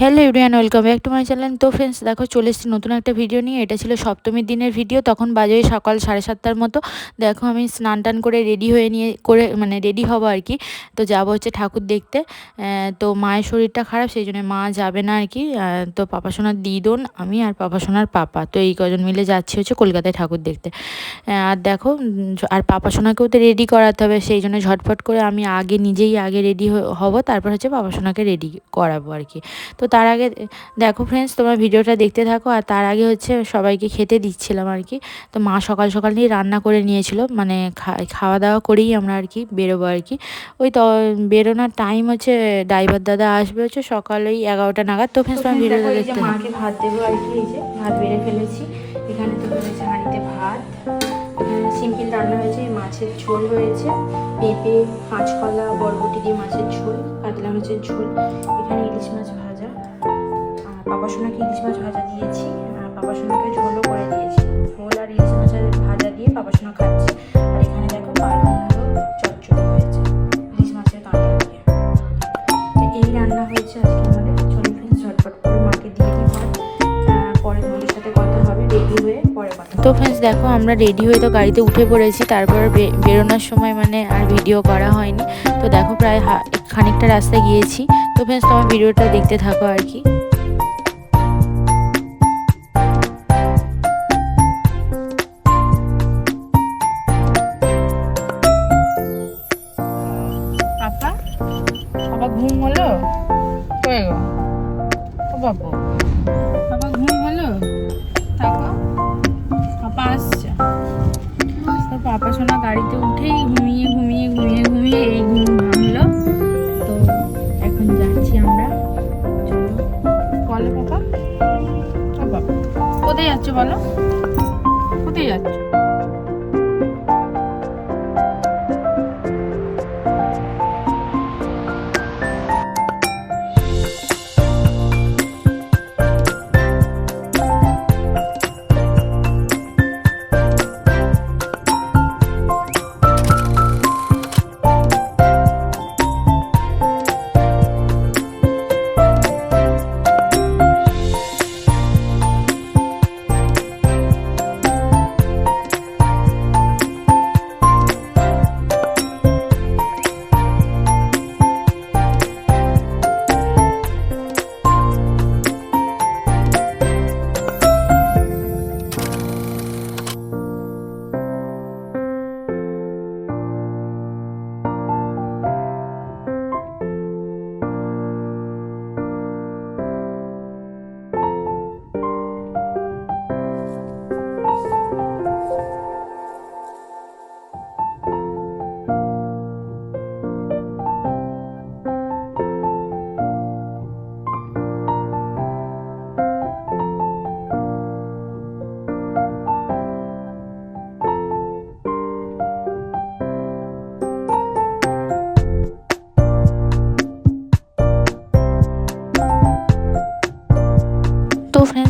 Hello ইউরিয়ান welcome back to my channel তো friends দেখো, চলে এসেছি নতুন একটা ভিডিও নিয়ে। এটা ছিল সপ্তমীর দিনের ভিডিও তখন বাজে সকাল সাড়ে সাতটার মতো। দেখো, আমি স্নান টান করে রেডি হয়ে নিয়ে, করে মানে রেডি হব আর কি। তো যাব হচ্ছে ঠাকুর দেখতে। তো মায়ের শরীরটা খারাপ, সেই জন্য মা যাবে না আর কি। তো পাপা সোনার দিদন আমি আর পাপা সোনার পাপা। তো এই কজন মিলে যাচ্ছি হচ্ছে কলকাতায় ঠাকুর দেখতে। আর দেখো আর পাপা সোনাকেও তো রেডি করাতে হবে, সেই জন্য ঝটফট করে আমি আগে নিজেই আগে রেডি হব, তারপর হচ্ছে পাপা সোনাকে রেডি করাবো আর কি। তো তার আগে দেখো ফ্রেন্ডস তোমার ভিডিওটা দেখতে থাকো আর তার আগে হচ্ছে সবাইকে খেতে দিচ্ছিলাম আর কি। তো মা সকাল সকাল নিয়ে রান্না করে নিয়েছিল মানে খাওয়া দাওয়া করেই আমরা আর কি বেরোবো আর কি। ওই তো বেরোনোর টাইম হচ্ছে ড্রাইভার দাদা আসবে হচ্ছে সকাল ওই এগারোটা নাগাদ। তো ফ্রেন্ডস তোমার ভিডিওটা দেখতে মাকে ভাত দেবো আর কি এই যে ভাত বেড়ে ফেলেছি। এখানে তো রয়েছে হাঁড়িতে ভাত সিম্পল রান্না হয়েছে মাছের ঝোল রয়েছে পেঁপে কাঁচকলা বরবটি দিয়ে মাছের ঝোল কাতলা মাছের ঝোল এখানে ইলিশ মাছ ভাজা পাপা সোনাকে ইলিশ মাছ ভাজা দিয়েছি, আর পাপা সোনাকে ঝোলও করে দিয়েছি। ঝোল আর ইলিশ মাছের ভাজা দিয়ে পাপা সোনা খাচ্ছে। আর এখানে দেখো পালং চচ্চড়ি হয়েছে, ইলিশ মাছের কাঁটা দিয়ে। এই রান্না হয়েছে আজকে আমাদের। চলি ফ্রেন্ডস, ঝটপট করে মাকে দিয়ে দিই পরে তোমাদের সাথে কথা হবে রেডি হয়ে পরে কথা তো ফ্রেন্ডস, দেখো আমরা রেডি হয়ে তো গাড়িতে উঠে পড়েছি, তারপর বেরোনোর সময় মানে আর ভিডিও করা হয়নি। তো দেখো প্রায় খানিকটা রাস্তায় গিয়েছি। তো ফ্রেন্ডস, তোমার ভিডিওটা দেখতে থাকো আর কি।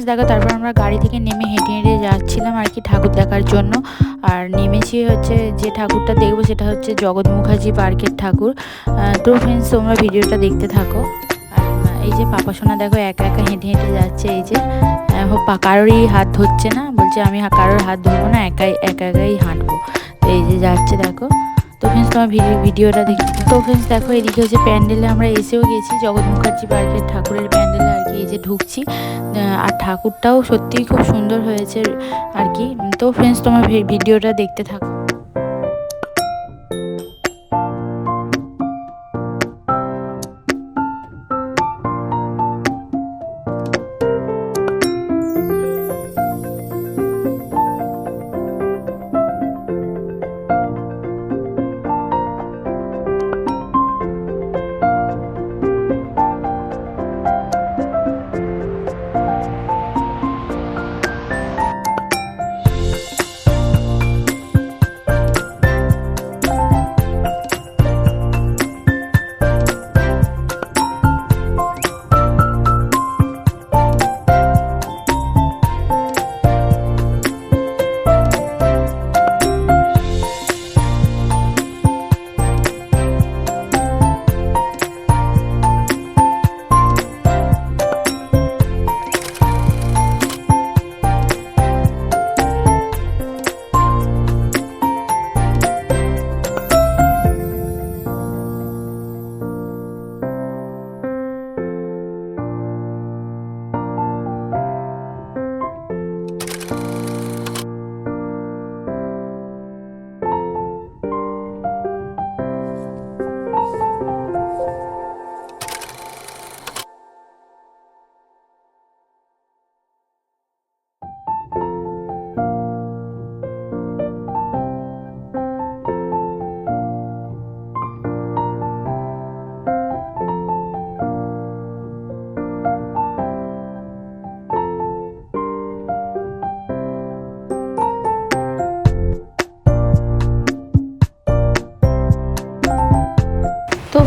দেখো, তারপর আমরা গাড়ি থেকে নেমে হেঁটে হেঁটে যাচ্ছিলাম আর কি ঠাকুর দেখার জন্য। আর নেমেছি হচ্ছে, যে ঠাকুরটা দেখব সেটা হচ্ছে জগৎ মুখার্জি পার্কের ঠাকুর। তো ফ্রেন্ডস তোমরা ভিডিওটা দেখতে থাকো। এই যে পাপা সোনা দেখো, একা একা হেঁটে হেঁটে যাচ্ছে, এই যে। কারোরই হাত ধরছে না, বলছে আমি কারোর হাত ধরবো না, একাই, একা একাই হাঁটবো। এই যে যাচ্ছে, দেখো। তো ফ্রেন্ডস তোমার ভিডিওটা দেখি তো ফ্রেন্ডস দেখো, এদিকে হচ্ছে প্যান্ডেলে আমরা এসেও গেছি। জগৎ মুখার্জি পার্কের ঠাকুরের প্যান্ডেলে আর কি এই যে ঢুকছি। আর ঠাকুরটাও সত্যিই খুব সুন্দর হয়েছে আর কি। তো ফ্রেন্ডস তোমার ভিডিওটা দেখতে থাকো।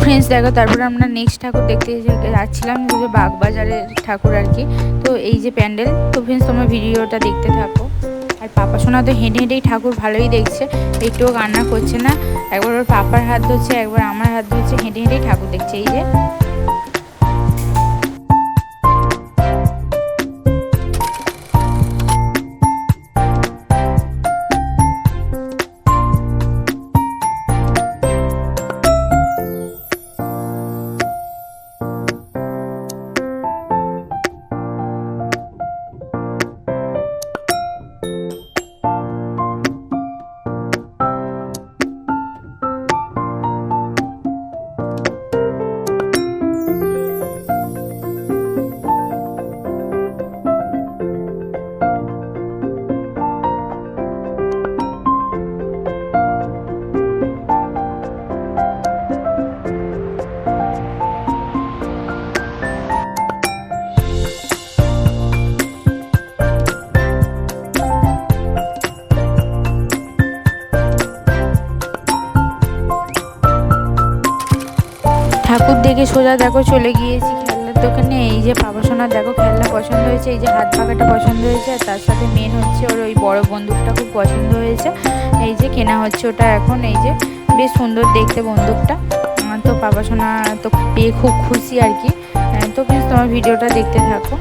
দেখো, তারপরে আমরা নেক্সট ঠাকুর দেখতে যাচ্ছিলাম যে বাগবাজারের ঠাকুর আর কি। তো এই যে প্যান্ডেল, তো ফ্রেন্ডস তোমরা ভিডিওটা দেখতে থাকো। আর পাপা সোনা তো হেঁটে হেঁটেই ঠাকুর ভালোই দেখছে, একটুও কান্না করছে না। একবার ওর পাপার হাত ধরছে, একবার আমার হাত ধরছে, হেঁটে হেঁটেই ঠাকুর দেখছে, এই যে। সোজা দেখো চলে গিয়েছি খেলনার দোকানে। এই যে বাবা সোনা, দেখো খেলনা পছন্দ হয়েছে, এই যে হাত পাকাটা পছন্দ হয়েছে, আর তার সাথে মেন হচ্ছে ওর ওই বড় বন্দুকটা খুব পছন্দ হয়েছে। এই যে কেনা হচ্ছে ওটা এখন, এই যে বেশ সুন্দর দেখতে বন্দুকটা। তো বাবা সোনা তো পেয়ে খুব খুশি আর কি। তো প্লিজ তোমার ভিডিওটা দেখতে থাকো।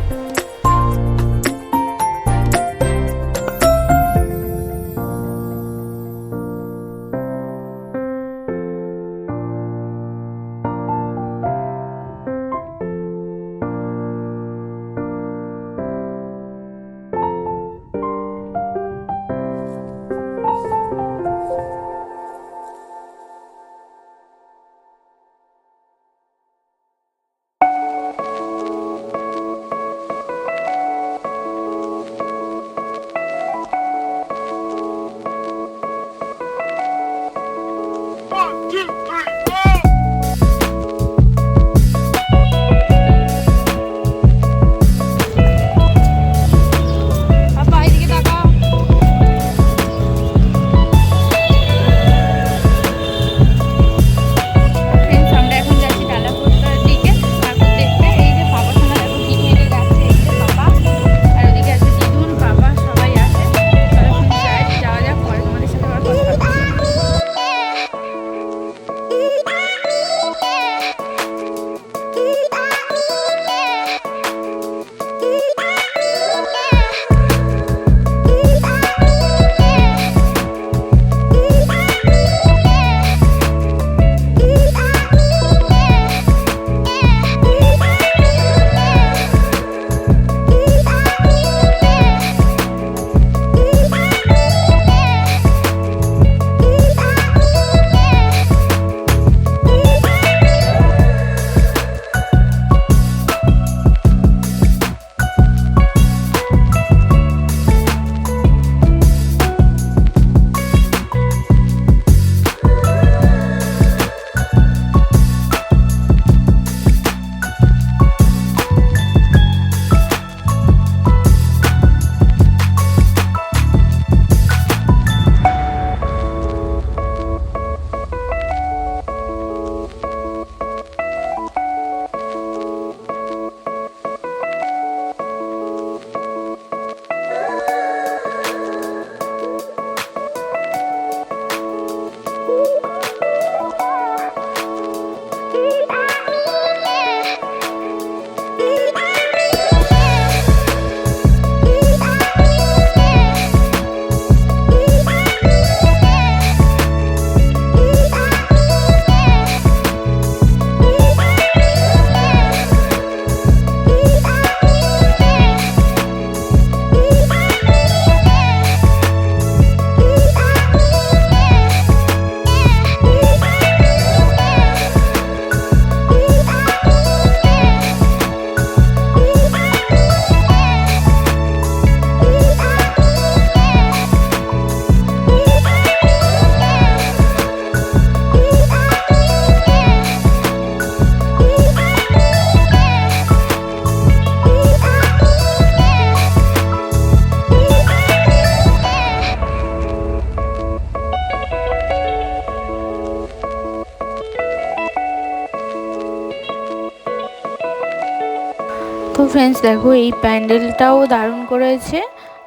ফ্রেন্ডস দেখো এই প্যান্ডেলটাও দারুণ করেছে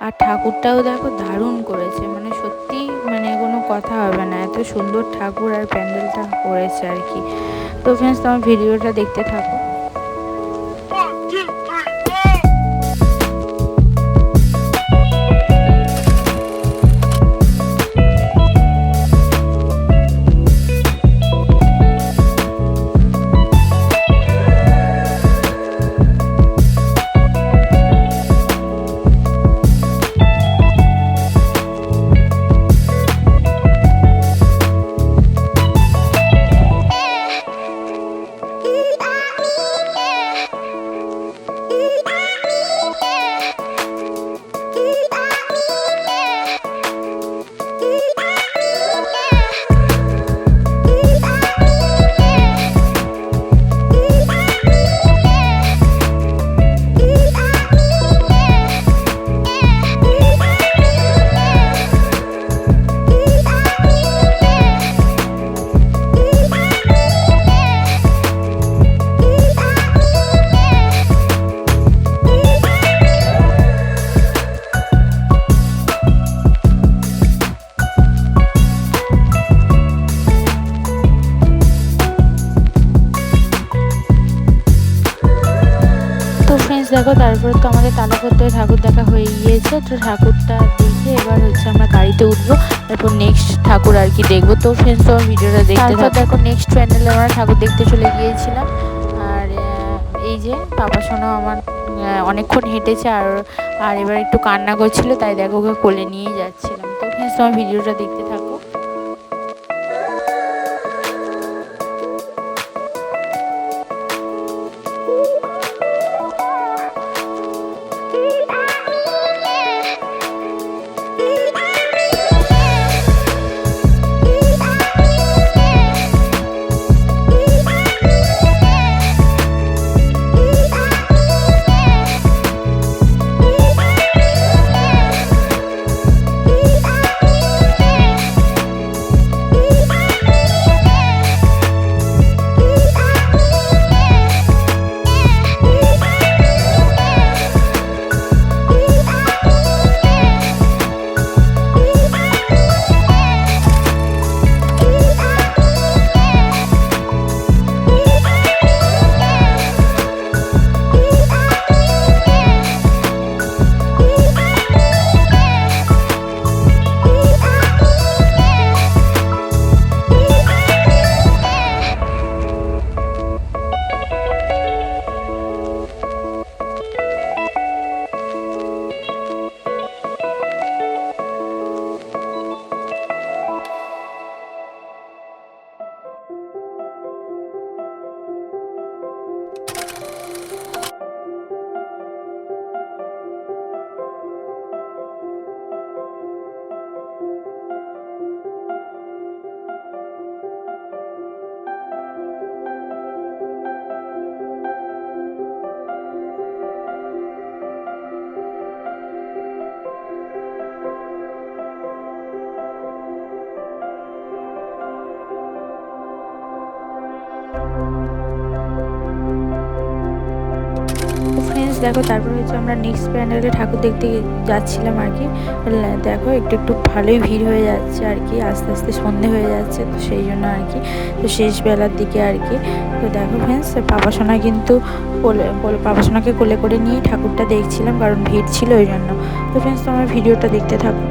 আর ঠাকুরটাও দেখো দারুণ করেছে। মানে সত্যি মানে কোনো কথা হবে না। এত সুন্দর ঠাকুর আর প্যান্ডেলটা করেছে আর কি। তো ফ্রেন্ডস তোমার ভিডিওটা দেখতে থাকো। তো তারপরে তো আমাদের তালাপত্র ঠাকুর দেখা হয়ে গিয়েছে। তো ঠাকুরটা দেখে এবার হচ্ছে আমরা গাড়িতে উঠবো। তারপর নেক্সট ঠাকুর আর কি দেখব। তো ফ্রেন্ডস তোমার ভিডিওটা দেখতে তারপর দেখো নেক্সট প্যান্ডেলে আমরা ঠাকুর দেখতে চলে গিয়েছিলাম। আর এই যে পাপা সোনা আমার অনেকক্ষণ হেঁটেছে আর আর এবার একটু কান্না করছিল তাই দেখো ওকে কোলে নিয়েই যাচ্ছিলাম। তো ফ্রেন্ডস তোমার ভিডিওটা দেখতে থাকো। দেখো, তারপর হচ্ছে আমরা নেক্সট প্যান্ডেলে ঠাকুর দেখতে যাচ্ছিলাম আর কি। দেখো, একটু একটু ভালোই ভিড় হয়ে যাচ্ছে আর কি, আস্তে আস্তে সন্ধে হয়ে যাচ্ছে, তো সেই জন্য আর কি, তো শেষবেলার দিকে আর কি। তো দেখো ফ্রেন্ডস সোনা কিন্তু কোলে, কোলে- সোনাকে কোলে করে নিয়ে ঠাকুরটা দেখছিলাম, কারণ ভিড় ছিল ওই জন্য। তো ফ্রেন্ডস তোমার ভিডিওটা দেখতে থাকো।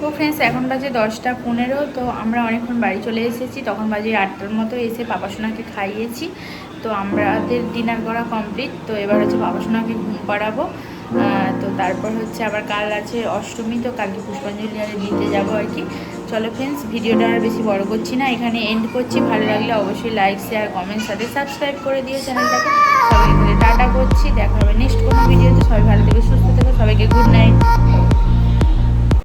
তো ফ্রেন্ডস এখন বাজে দশটা পনেরো, তো আমরা অনেকক্ষণ বাড়ি চলে এসেছি। তখন বাজে আটটার মতো এসে পাপাসোনাকে খাইয়েছি। তো আমাদের ডিনার করা কমপ্লিট তো এবার হচ্ছে পাপাসোনাকে ঘুম পাড়াবো। তো তারপর হচ্ছে আবার কাল আছে অষ্টমী, তো কালকে পুষ্পাঞ্জলি আরে দিতে যাব আর কি। চলো ফ্রেন্ডস ভিডিওটা আর বেশি বড় করছি না, এখানে এন্ড করছি। ভালো লাগলে অবশ্যই লাইক শেয়ার কমেন্ট সাথে সাবস্ক্রাইব করে দিও চ্যানেলটাকে সবাইকে টাটা করছি, দেখা হবে নেক্সট কোনো ভিডিওতে সবাই ভালো থেকে, সুস্থ থেকো, সবাইকে গুড নাইট